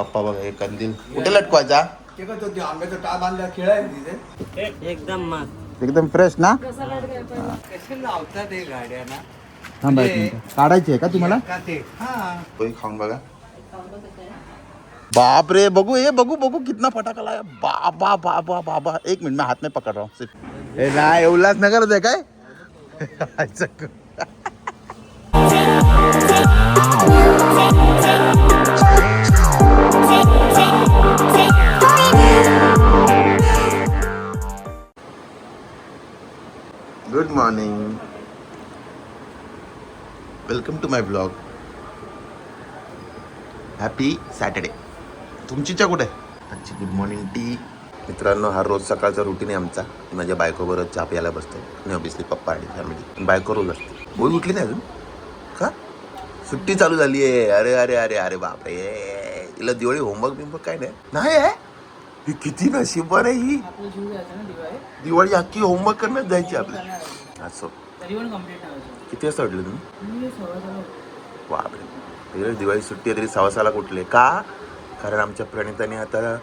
पप्पा बघा हे कंदील. कुठे लटकवायचा ते तो ते एकदम मस्त एकदम फ्रेश ना? थांबा एक मिनिट. काढायची आहे का तुम्हाला? खाऊन बघा. बाप रे बघू हे बघू बघू कितना फटाका लाया बाबा बाबा बाबा. एक मिनिट मैं हाथ में पकड़ रहा हूँ सिर्फ़. हे नाही उल्हास नगर दे काय? अच्छा. Good morning welcome to my blog happy Saturday तुमची च्या कुठे? आजची गुड मॉर्निंग टी मित्रांनो हा रोज सकाळचा रुटीन आहे आमचा. माझ्या बायकोबरोबर चहा प्यायला बसतो. आणि ऑब्विसली पप्पा आणि फॅमिली बायको रोज असते. बोल उठली नाही अजून? का? सुट्टी चालू झाली आहे अरे अरे अरे अरे बापरे. तिला दिवाळी होमवर्क बिमवर्क काय नाही? नाही आहे? ही किती नशीबवान आहे ही? दिवाळी अख्खी होमवर्क करण्यात जायची आपली असं किती वाजता उठले तुम्ही? बापरे. दिवाळी सुट्टी आहे तरी सवासाला कुठले का? कारण आमच्या प्रणिताने आता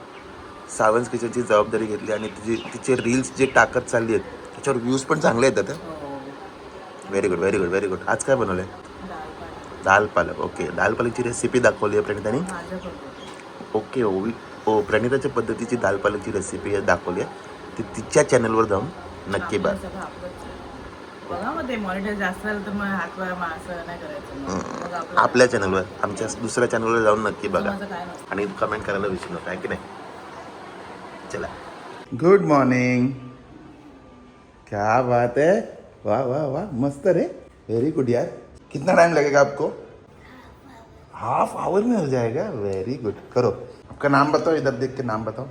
सावंत किचनची जबाबदारी घेतली आणि तिची तिचे रील्स जे टाकत चालली आहेत त्याच्यावर व्ह्यूज पण चांगले येतात very good very good very good आज काय बनवलं आहे दाल पालक ओके दाल पालकची रेसिपी दाखवली आहे प्रणिताने. ओके ओवी ओ प्रणिताच्या पद्धतीची दाल पालकची रेसिपी दाखवली आहे. ती तिच्या चॅनलवर जाऊन नक्की बघ. बघा मग ते मॉनिटर जास्त झालं तर मग हात वर असं नाही करायचं मग. मग आपलं आपल्या चॅनलवर आमच्या दुसऱ्या चॅनलवर जाऊन नक्की बघा. आणि कमेंट करायला विसरू नका की नाही? चला. गुड मॉर्निंग क्या बात है. वाह वाह वाह. मस्त रे. वेरी गुड यार. कितना टाइम लगेगा आपको? हाफ आवर में हो जाएगा. वेरी गुड करो. आपका नाम बताओ इधर देख के नाम बताओ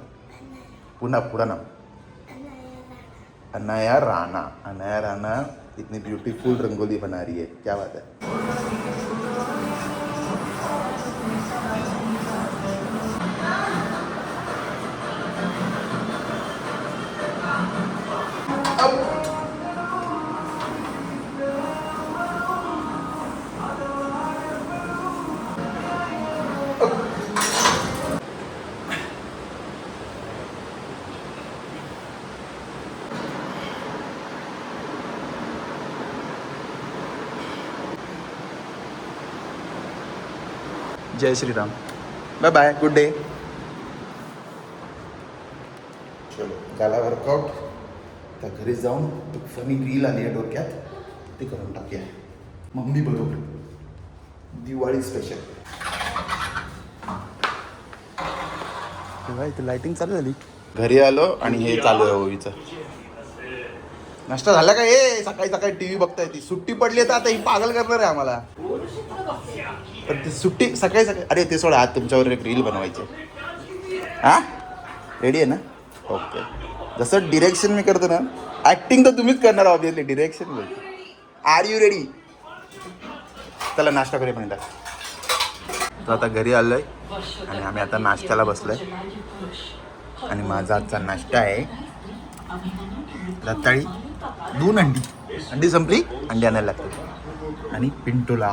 पुनः पूरा नाम अनाया राणा अनाया राणा इतनी ब्यूटीफुल रंगोली बना रही है क्या बात है जय Shriram. Bye bye good day चलो झाला वर्कआउट तर घरी जाऊन फनी रील आली आहे डोक्यात. ते करून टाकूया. मम्मी बरोबर. दिवाळी स्पेशल तेव्हा इथे लाइटिंग चालू झाली. घरी आलो आणि हे चालू आहे ओवीचं. नाश्ता झाला का? हे सकाळी सकाळी टीव्ही बघताय ती. सुट्टी पडली तर आता ही पागल करणार आहे आम्हाला. पण ती सुट्टी सकाळी सकाळी अरे ते सोडा आज तुमच्यावर एक रील बनवायची हां? रेडी आहे ना? ओके जसं डिरेक्शन मी करतो ना ॲक्टिंग तर तुम्हीच करणार ऑब्विसली डिरेक्शन बोलतो आर यू रेडी चला नाश्ता करूया पण तो आता घरी आलो आहे आणि आम्ही आता नाश्त्याला बसलो आहे आणि माझा आजचा नाश्ता आहे रताळी दोन अंडी. अंडी संपली अंडी आणायला लागते आणि पिंटूला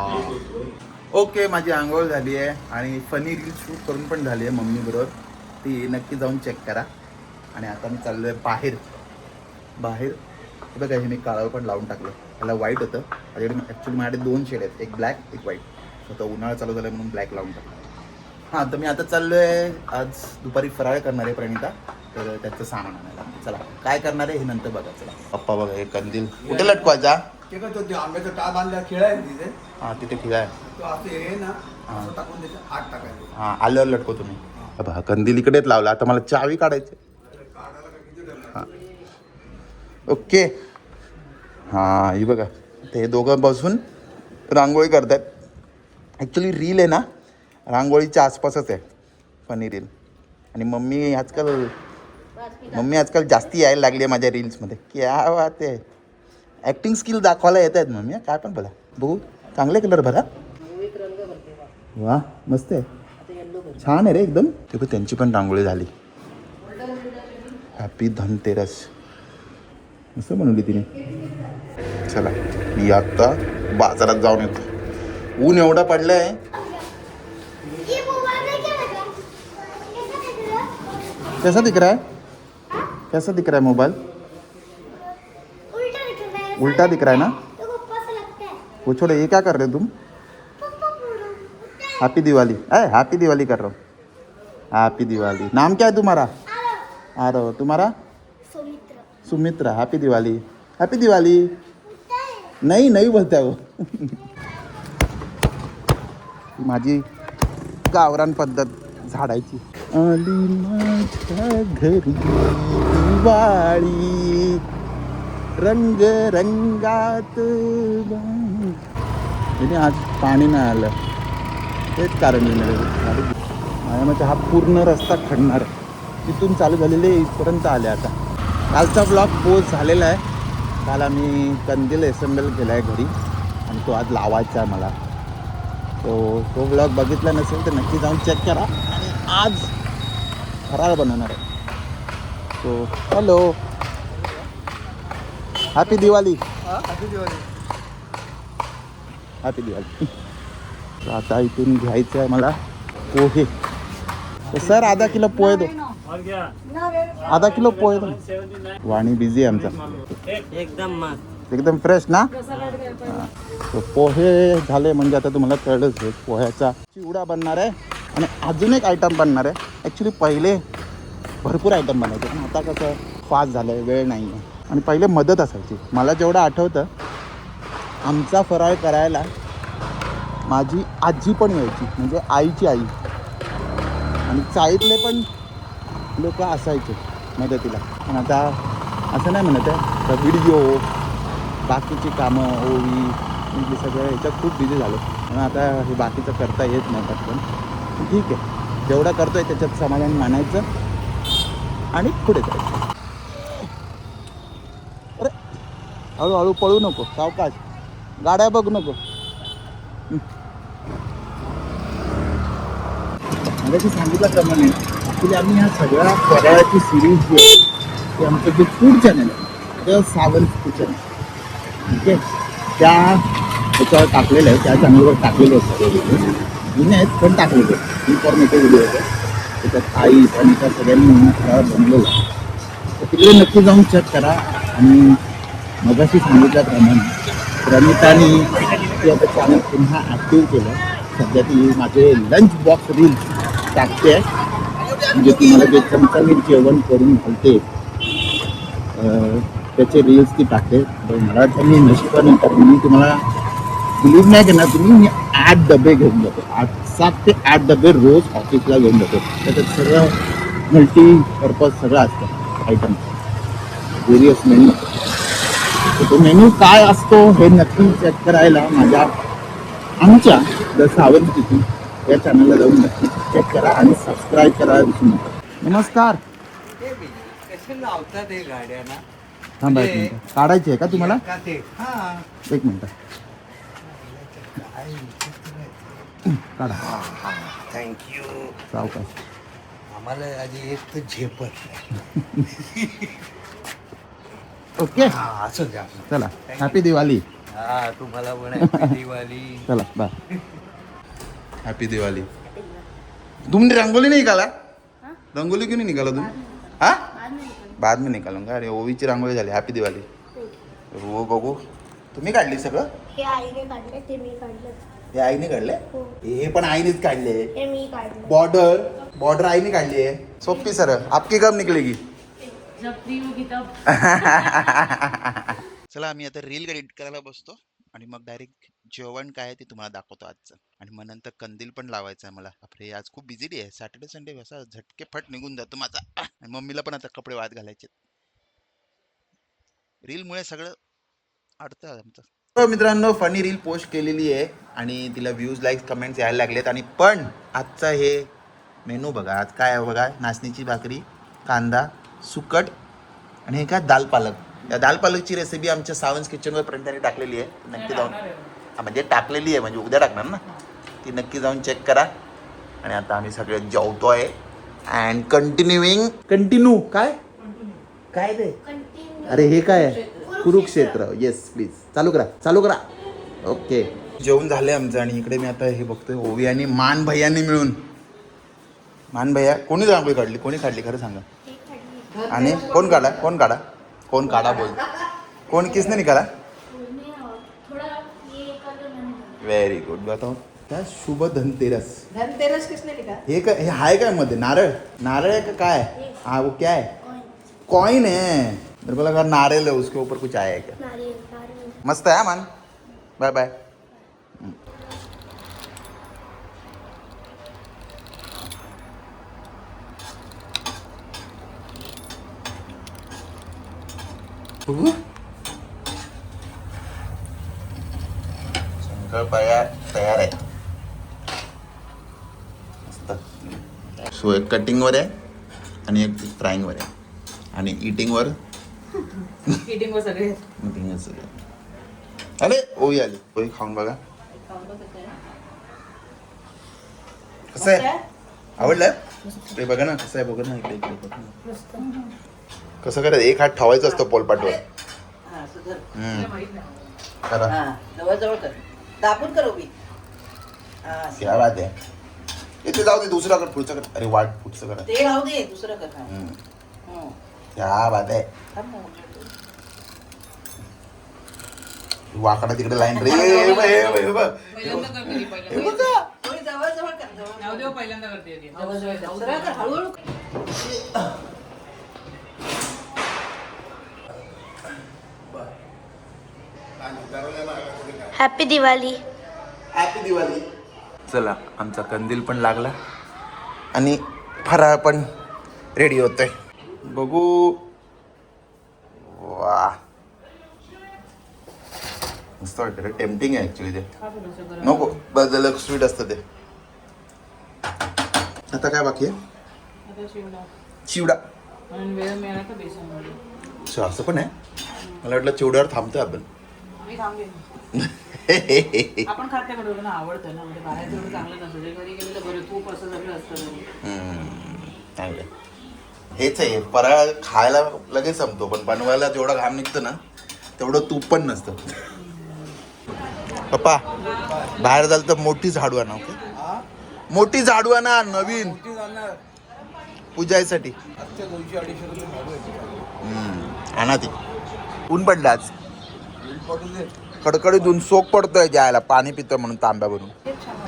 ओके माझी आंघोळ झाली आहे आणि फनी रील शूट करून पण झाली आहे मम्मीबरोबर ती नक्की जाऊन चेक करा. आणि आता मी चाललो आहे बाहेर. बाहेर बघा हे मी काळावर पण लावून टाकलं. त्याला व्हाईट होतं. माझ्याकडे ॲक्च्युली माझ्याकडे दोन शेड आहेत. एक ब्लॅक एक व्हाईट सो तो उन्हाळा चालू झाला म्हणून ब्लॅक लावून टाकलं. हां तर मी आता चाललो आहे आज दुपारी फराळ करणार आहे प्रणिता. तर त्याचं सामान आणायला. चला काय करणार आहे हे नंतर बघा. चला. पप्पा बघा हे कंदील. कुठे लटकवायचा? ते काय तो ते आंब्याचा टाळ बांधला खेळाय तिथे? हां तिथे ठीक आहे. तो असं हे ना असं टाकून त्याच्या आत टाकायचं. हां आल्यावर लटको तुम्ही बघा कंदील इकडेच लावला. आता मला चावी काढायची हां. ओके. हां ही बघा. ते हे दोघं बसून रांगोळी करतात ॲक्च्युली रील आहे ना? रांगोळीच्या आसपासच आहे. फनी रील आणि मम्मी आजकाल मम्मी आजकाल जास्ती यायला लागली आहे माझ्या रील्समध्ये क्या बात आहे. ॲक्टिंग स्किल दाखवायला येत आहेत मम्मी. काय पण बोला. बघू. चांगले कलर भरा. वा मस्त आहे. छान आहे रे एकदम. ते त्यांची पण रांगोळी झाली. हॅपी धनतेरस मस्त बनवली तिने. चला मी आत्ता बाजारात जाऊन येतो. ऊन एवढा आहे कैसा दिख रहा है? कैसा दिख रहा है मोबाइल उल्टा दिख रहा है ना? है। वो छोड़ो ये क्या कर रहे हो तुम? हैप्पी दिवाली अरे हैप्पी दिवाली कर रहे हो। हैप्पी दिवाली नाम क्या है तुम्हारा? आलो आरो तुम्हारा? सुमित्र। सुमित्रा। हैप्पी दिवाली हैप्पी दिवाली नाही नाही बोलताय हो माझी गावरान पद्धत झाडायची. आली माझ्या घरी दिवाळी. रंग रंगात बाई. आज पाणी नाही आलं. तेच कारण आहे माझ्या मते हा पूर्ण रस्ता खडणार आहे. तिथून चालू झालेले इथपर्यंत आले आता. कालचा ब्लॉग पोस्ट झालेला आहे. काल आम्ही कंदील असेंबल केला आहे घरी. आणि तो आज लावायचा आहे मला. तो तो ब्लॉग बघितला नसेल तर नक्की जाऊन चेक करा. आणि आज फराळ बनवणार आहे. तो hello happy Diwali happy Diwali आता इथून घ्यायचं आहे मला पोहे. सर आधा किलो पोहे दो. आधा किलो पोहे दो. वाणी बिझी आहे आमचा. एकदम मस्त. एकदम फ्रेश ना? पोहे झाले म्हणजे आता तुम्हाला कळलंच आहे पोह्याचा चिवडा बनणार आहे आणि अजून एक आयटम बनणार आहे. ॲक्च्युली पहिले भरपूर आयटम बनायचे पण आता कसं फास्ट झालं आहे वेळ नाही आहे आणि पहिले मदत असायची. मला जेवढं आठवतं आमचा फराळ करायला माझी आजी पण यायची म्हणजे आईची आई. आणि चाळीतले पण लोक असायचे मदतीला. पण आता असं नाही म्हणत आहे तर व्हिडिओ बाकीची कामं ओवी म्हणजे सगळं ह्याच्यात खूप बिझी झालो. म्हणून आता हे बाकीचं करता येत नाही पटकन ठीक आहे. जेवढं करतो आहे त्याच्यात समाधान मानायचं आणि पुढे जायचं अरे हळूहळू पळू नको सावकाश. गाड्या बघू नको. मगाशी सांगितल्याप्रमाणे ॲक्च्युली आम्ही ह्या सगळ्या फराळाची सिरीज जी आहे ती आमचं जे फूड चॅनल आहे ते सावंत किचन चॅनल ठीक आहे त्या त्याच्यावर टाकलेलं आहे त्या चॅनलवर टाकलेले आहेत सगळे व्हिडिओ जुने आहेत पण टाकलेले आहेत. इन्फॉर्मेटिव्ह व्हिडिओ आहेत त्याच्यात आई आणि त्या सगळ्यांनी म्हणून फराळ आहे. तर तिकडे नक्की जाऊन चेक करा आणि मगाशी सांगितल्याप्रमाणे प्रणितानी ती आता चॅनल पुन्हा ॲक्टिव्ह केलं. सध्या लंच बॉक्स रील टाकते म्हणजे ती मला जे चमचमीत जेवण करून रील्स ती टाकते. तर मला वाटतं मी तर मी बिलीव्ह नाही करणार तुम्ही, मी आठ डबे घेऊन जातो. आठ, सात ते आठ डबे रोज घेऊन जातो. त्याच्यात सगळं मल्टीपर्पज सगळं असतं. आयटम व्हेरियस मेन्यू तो मेन्यू काय असतो हे नक्की चेक करायला माझ्या आमच्या द सावंत किती या चॅनलला जाऊन नक्की चेक करा आणि सबस्क्राईब करा विसरू नका. नमस्कार. ते थांबा एक मिनिट. काढायची आहे का तुम्हाला? एक मिनिट. काढा. थँक्यू सावकाश. आम्हाला आधी एक तर झेपत ओके. हा असं द्या असं. चला हॅपी दिवाळी हा तुम्हाला पण happy दिवाळी चला बाय हॅपी दिवाळी तुमने रंगोली नहीं निकाला रंगोली क्यों नहीं निकाला तुम हाँ? बाद में निकालूंगा अरे ओवीची रांगोळी झाली. हॅपी दिवाळी हो बघू. तुम्ही काढली सगळं? हे आईने काढले ते मी काढले. हे आईने काढले? हो. हे पण आईनेच काढले. हे मी काढले. बॉर्डर बॉर्डर आईने काढली आहे. सोपी सर आपकी कब निकलेगी. चला आम्ही आता रील एडिट करायला बसतो आणि मग डायरेक्ट जेवण काय आहे ते तुम्हाला दाखवतो आजचं. आणि मग नंतर कंदील पण लावायचं आहे मला. बापरे आज खूप बिझी डे आहे. सॅटर्डे संडे असा झटके फट निघून जातो माझा. आणि मम्मीला पण आता कपडे वाद घालायचे रीलमुळे सगळं अडतं आमचं. हो मित्रांनो फनी रील पोस्ट केलेली आहे आणि तिला व्ह्यूज लाईक्स कमेंट्स यायला लागलेत. आणि पण आजचा हे मेनू बघा. आज काय आहे बघा? नाचणीची भाकरी कांदा सुकट आणि हे काय दाल पालक या दाल पालकची रेसिपी आमच्या सावंत किचनवर प्रिंटरने टाकलेली आहे. नक्की जाऊन. हा, म्हणजे टाकलेली आहे म्हणजे उद्या टाकणार ना? ती नक्की जाऊन चेक करा. आणि आता आम्ही सगळे जेवतोय. अँड कंटिन्युईंग कंटिन्यू काय? काय ते अरे हे काय? आहे कुरुक्षेत्र. येस प्लीज चालू करा. चालू करा. ओके जेवण झाले आमचं आणि इकडे मी आता हे बघतोय ओवी आणि मान भैयांनी मिळून. मान भैया कोणी रांगोळी काढली? कोणी काढली? खरं सांगा. आणि कोण काढा? कोण काढा? कोण काढा बोल. कोण किसने निकाला? व्हेरी गुड बताओ. त्या शुभ धनतेरस? धनतेरस किसने लिखा? हे काय हे हाय काय मध्ये? नारळ. नारळ का काय? हाँ वो क्या है. कॉइन है. मेरे को लगा नारियल है उसके ऊपर कुछ आया है क्या? मस्त आहे हा मान. बाय बाय बघू शंकरपाळ्या तयार आहे. मस्त. सो एक कटिंगवर आहे आणि एक फ्राईंगवर आहे. आणि इटिंगवर फिटिंग सगळे. मीटिंग सगळं. अरे ओवी आली. ओवी खाऊन बघा. कसं आहे? आवडलं? इकडे बघा ना कसं आहे बघा ना इकडे इकडे बघा ना. कसं करायचं? एक हात ठेवायचा असतो पोलपाटवर. हा करा. हा दाबून कर उभी हा क्या बात आहे इथे जाऊ दे दुसरा कर पुढचं कर अरे वाट पुढचं करा ते राहू दे दुसरं कर हा. हम्म. हम्म. क्या बात आहे थांब ना उलट. वाकडा तिकडे लाईन रे हे बघ, हे बघ, हे बघ. पहिल्यांदा कर कधी, पहिल्यांदा. हे बघा. थोडी जवळ जवळ कर जवळ जाऊ दे हो, पहिल्यांदा करते ती. जवळ जवळ कर. सरळ कर हळूहळू कर. हॅपी दिवाळी हॅपी दिवाळी चला आमचा कंदील पण लागला. आणि फराळ पण रेडी होतोय. बघू. वा. मस्त वाटतं टेम्पटिंग आहे ऍक्च्युली ते. नको बदल स्वीट असतं ते. आता काय बाकी आहे. चिवडा. अच्छा असं पण आहे? मला वाटलं चिवड्यावर थांबतोय आपण. आपण खाते कडे ना आवडतं ना म्हणजे चांगलं नसतं. ते घरी गेलं तर बरं तूप असं सगळं असतं घरी. चांगलं आहे. हेच आहे फराळ खायला लगेच संपतो पण बनवायला जेवढा घाम निघतो ना तेवढं तूप पण नसतं. पप्पा बाहेर झालं तर मोठी झाडू आणा ओके? मोठी झाडू आणा नवीन. पूजायसाठी. हम्म, आणा ती. ऊन पडलं आज. कडकडीतून सोक पडतोय जायला पाणी पितोय म्हणून तांब्या भरून.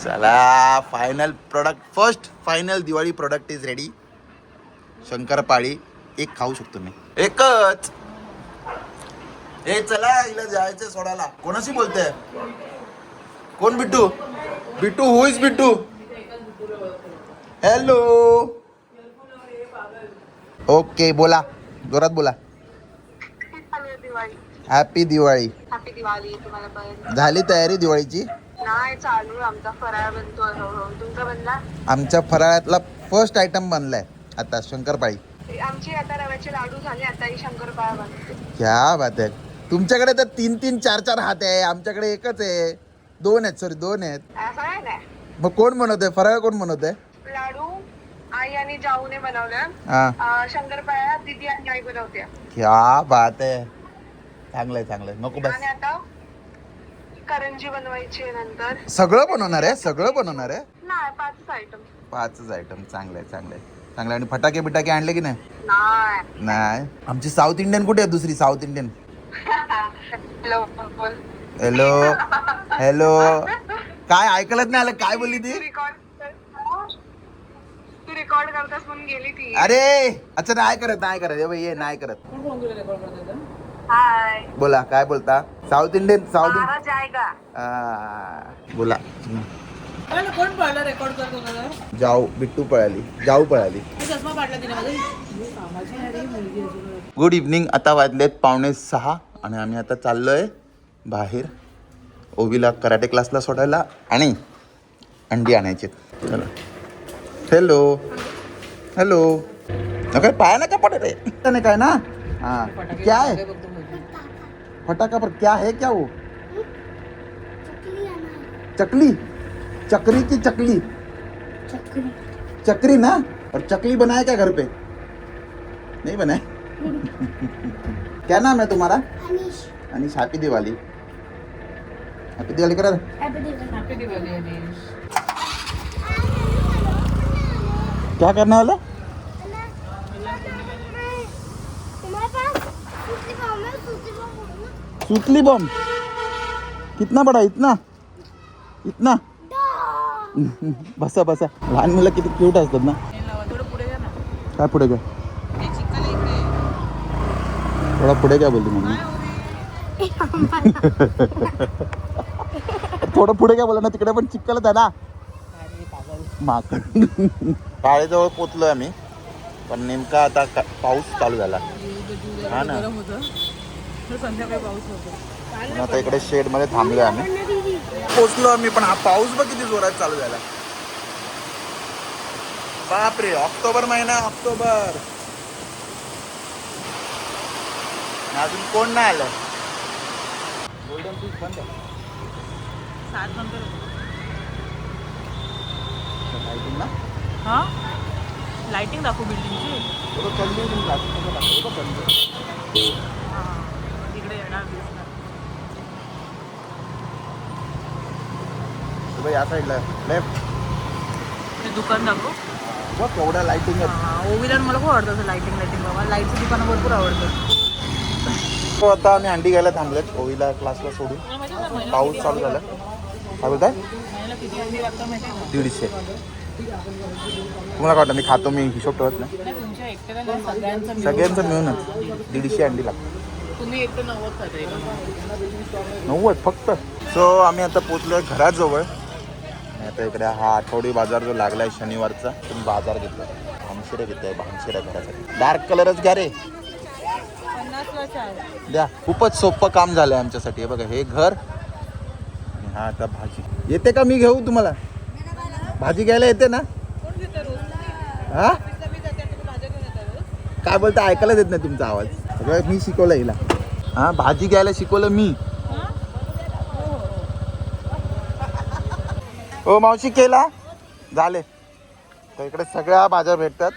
चला final product first final Diwali product is ready shankarpali एक खाऊ शकतो मी. एकच. ए चला हिला जायचं सोडायला. कोणाशी बोलते कोण Bittu? Bittu who is Bittu? Hello okay बोला. जोरात बोला. हॅपी दिवाळी हॅपी दिवाळी तुम्हाला पण. झाली तयारी दिवाळीची? नाही चालू आमचा फराळ बनतोय हळूहळू. तुमचा बनला? आमच्या फराळातला फर्स्ट आयटम बनलाय. आता शंकरपाळी. आमची आता रव्याचे लाडू झाले आता ही शंकरपाळा बनते क्या बात आहे. तुमच्याकडे तर तीन तीन चार चार हात आहे. आमच्याकडे एकच आहे. दोन आहेत सॉरी दोन आहेत. असं आहे ना? मग कोण बनवतंय? फराळ कोण बनवतंय? लाडू आई आणि जाऊने बनवल्या हा. शंकरपाळ्या दिदी आणि आई बनवत्या. क्या बात आहे. चांगलंय चांगलंय. नको बस. आणि आता करंजी बनवायची आहे नंतर. सगळं बनवणार आहे सगळं बनवणार आहे? नाही पाचच आयटम पाचच आयटम चांगलं आहे चांगलं आहे चांगलं आहे. आणि फटाके बिटाके आणले की नाही? नाही. नाही. आमची साऊथ इंडियन कुठे आहे दुसरी साऊथ इंडियन हॅलो बोल. हॅलो हॅलो काय ऐकलंच नाही आलं. काय बोलली ती? तू रेकॉर्ड तू रेकॉर्ड करतास म्हणून गेली ती. अरे अच्छा नाही करत नाही करत. हे बाई, ये नाही करत. हाय. बोला काय बोलता? South Indian south Indian. बोला. कोण पळला रेकॉर्ड जाऊ बिट्टू पळाली. जाऊ पळाली. मी चष्मा पाडला तिने माझा कामाची आहे रे मुलगी अजून. गुड इव्हनिंग आता वाजलेत पावणे सहा आणि आम्ही आता चाललोय बाहेर ओवीला कराटे क्लासला सोडायला आणि अंडी आणायचे. चला. हॅलो हॅलो काय पाया ना का पडे रे. नाही काय ना? हाँ. क्या फटाका पर क्या है क्या वो? चकली चक्री की चकली। चकली चक्री ना? और चकली बनाए क्या घर पे? नहीं बनाए क्या नाम है तुम्हारा? अनिश। अनिश हैप्पी दिवाली। हैप्पी दिवाली करा। Happy Diwali Happy Diwali Anish. क्या करने वाला? सुतली बम कितना बडा इतना? इतना? बसा बसा. लहान मुलं किती क्यूट असतात ना. काय पुढे घ्या काय पुढे काय थोडा पुढे काय बोलली मम्मी. थोडं पुढे काय बोला ना तिकडे पण चिक्कलच आहे ना. माकड. पाळेजवळ पोचलोय आम्ही. पण नेमका आता का- पाऊस चालू झाला. हा ना. संध्याकाळी पाऊस होतो. आता इकडे शेडमध्ये थांबलोय आम्ही. पोचलो आम्ही पण हा पाऊस बघ किती जोरात चालू झाला. बापरे ऑक्टोबर महिना ऑक्टोबर. अजून कोण नाही आलं? गोल्डन फिश बंद. सात Lighting ना? हा? लाइटिंग दाखवू बिल्डिंगची बघ, या साईडला लेफ्ट ते दुकान दाखवू. बघ केवढ्या लाइटिंग आहेत. हा ओविलर मला खूप आवडतं लाइटिंग लाइटिंग बाबा लाईटचं दुकानं भरपूर आवडतं तो आता आम्ही अंडी घ्यायला थांबलेत. ओवीला क्लासला सोडून. पाऊस चालू झाला. काय माहिती आहे दीडशे. तुम्हाला काय वाटतं मी खातो मी हिशोब ठेवत नाही. सगळ्यांचं मिळूनच दीडशे अंडी लागतात. तुम्ही नव्वद फक्त. सो आम्ही आता पोचलोय घराजवळ. आता इकडे हा आठवडी बाजार जो लागलाय शनिवारचा तुम्ही बाजार घेतला. भामशिरा घेतलाय भामशिरा घरासाठी. डार्क कलरच घ्या रे. द्या. खूपच सोपं काम झालंय आमच्यासाठी. हे बघा हे घर हा आता भाजी. येते का मी घेऊ तुम्हाला? भाजी घ्यायला येते ना? हा? काय बोलता ऐकायला देत नाही तुमचा आवाज. सगळं मी शिकवलं हिला. हा भाजी घ्यायला शिकवलं मी. हो मावशी केला? झाले. तर इकडे सगळ्या भाज्या भेटतात.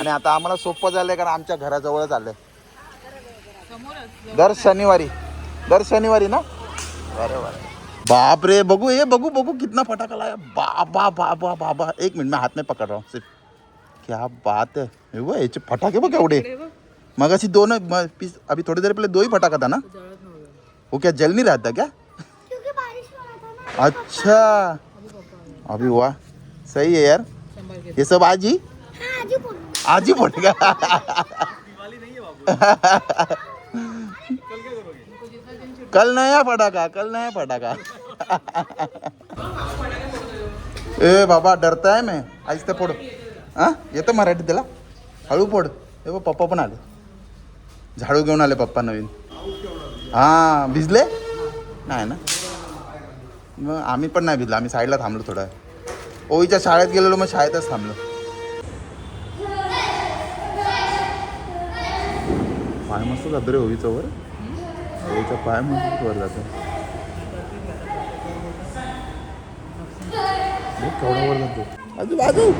आणि आता आम्हाला सोपं झालंय कारण आमच्या घराजवळच आलंय दर शनिवारी. दर शनिवारी ना? बरोबर. बाप रे बघू हे बघू बघू कितना फटाका लाया. बाबा बाबा बाबा. एक मिनट मी हात नाही पकड़ रहा सिर्फ. क्या बात है. हे याचे फटाके बघ एवढे. मग अशी दोन अभी थोड़ी देर पहले दो ही फटाका था ना? वो क्या जल नहीं रहा था क्या? क्योंकि बारिश हो रहा था ना अच्छा। अभी वाह सही है यार। ये सब आज ही? हाँ आज ही पड़ेगा कल नया फटाका कल नया फटाका ए बाबा डरताय मैं। आज तर फोड। हा येतं मराठी त्याला हळू फोड। हे पप्पा पण आले झाडू घेऊन आले पप्पा नवीन. हा भिजले? नाही ना. मग आम्ही पण नाही भिजलो आम्ही साईडला थांबलो थोडा ओईच्या शाळेत गेलेलो मग शाळेतच थांबलो. पाय मस्त जातो रे ओवीचा वर. ओवीचा पाय मस्त वर जातो. केवढा वर जातो. आजू बाजू.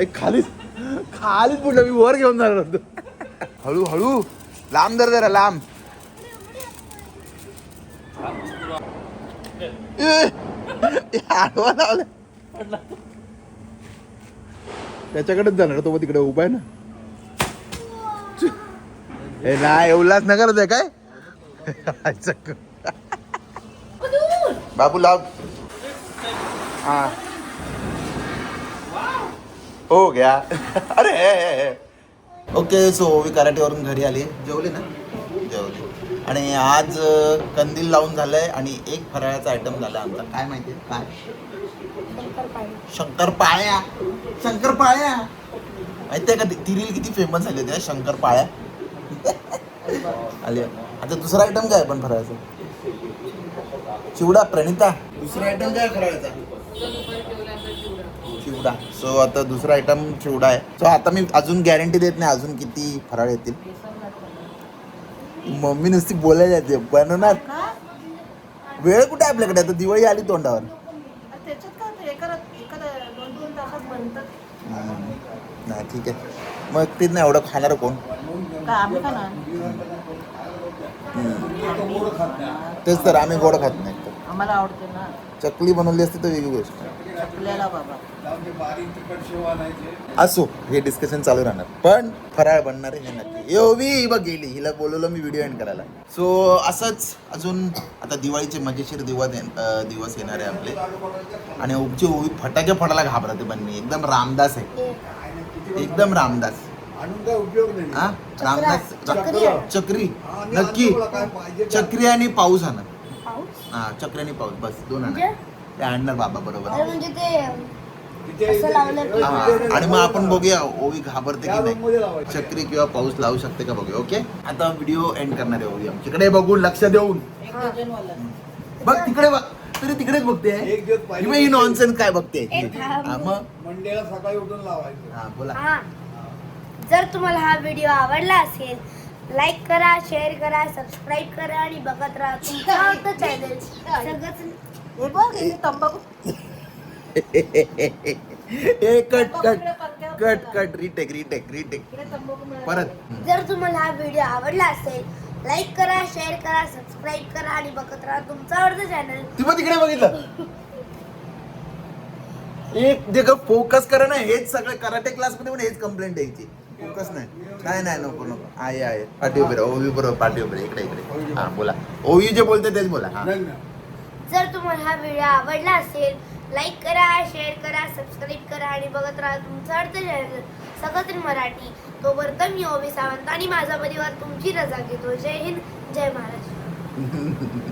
एक खालीच. खालीच पुढलं मी वर घेऊन जाणार होतो. हळू हळू. लांब दर जरा लांब. आडवा त्याच्याकडेच जाणार तो तिकडे उभा आहे ना. हे नाही उल्हास नगर आहे काय? बाबू लाव. हा. हो गया. अरे ओके सो ओवी कराटेवरून घरी आली. जेवली ना? जेवली. आणि आज अ, कंदील लावून झालंय आणि एक फराळाचा आयटम झाला आमचा. काय माहिती? काय? शंकरपाळ्या. शंकरपाळ्या. माहितीये का ती रील किती फेमस झाली होती शंकरपाळ्या. आली. आता दुसरा आयटम काय पण फराळाचा? चिवडा प्रणिता. दुसरा आयटम काय फराळाचा? चिवडा. सो आता दुसरा आयटम चिवडा आहे. सो आता मी अजून गॅरंटी देत नाही अजून किती फराळ येतील. मम्मी नुसती बोलायला येते. बनवणार? वेळ कुठे आपल्याकडे? आता दिवाळी आली तोंडावर. नाही ठीक आहे. मग तेच नाही एवढं खाणार कोण? तेच तर आम्ही गोड खात नाही. आम्हाला आवडते ना. चकली बनवली असती तर वेगळी गोष्ट. असो हे डिस्कशन चालू राहणार. पण फराळ बनणार आहे हे नक्की. यो ही बघ गेली. हिला बोलवलं मी व्हिडिओ एंड करायला. सो असंच अजून आता दिवाळीचे मजेशीर दिवस दिवस येणार आहे आपले. आणि ओवीची ओवी फटाके फोडायला घाबरते पण मी एकदम रामदास आहे. एकदम रामदास. हा? रामदास चक्री नक्की. चक्री आणि पाऊस आणा. हा चक्री आणि पाऊस. बस दोन आणा. ते आणणार बाबा बरोबर. अरे म्हणजे ते असं लावलं की हा, आणि मग आपण बघूया ओवी घाबरते की नाही. चक्री किंवा पाऊस लावू शकते का बघूया ओके? आता व्हिडिओ एंड करणार आहे ओवी आमच्याकडे बघून लक्ष देऊन. एक बघ तिकडे बघ. तरी तिकडेच बघते. ही नॉनसेन्स काय बघते? एक हा- हा, मग? मंडेला सकाळी उठून लावायचं. हा बोला. हा. जर तुम्हाला हा व्हिडिओ आवडला असेल लाईक करा शेअर करा सबस्क्राईब करा आणि बघत राहा. तुमचं आवडतं चॅनल सगळंच हे बघ. तंबाखू ए cut cut cut cut retake retake retake इकडे तंबाखू मिळाला. परत. जर तुम्हाला हा व्हिडिओ आवडला असेल लाईक करा शेअर करा सबस्क्राईब करा आणि बघत राहा तुमचं आवडतं चॅनल तू मग तिकडे बघितलं. एक जे फोकस करा ना हेच सगळं कराटे क्लासमध्ये पण हेच कंप्लेंट द्यायची फोकस नाही. नाही नाही नको नको. आहे आहे. पाठी उभी राहा ओवी बरोबर पाठी उभी राहा. इकडे इकडे. हा बोला. ओवी जे बोलते तेच बोला. हा. जर तुम्हाला हा व्हिडिओ आवडला असेल लाईक करा शेअर करा सबस्क्राईब करा आणि बघत राहा तुमचं अर्थ चॅनल सगळं मराठी. तोपर्यंत मी ओबी सावंत आणि माझा परिवार तुमची रजा घेतो. जय हिंद जय महाराष्ट्र.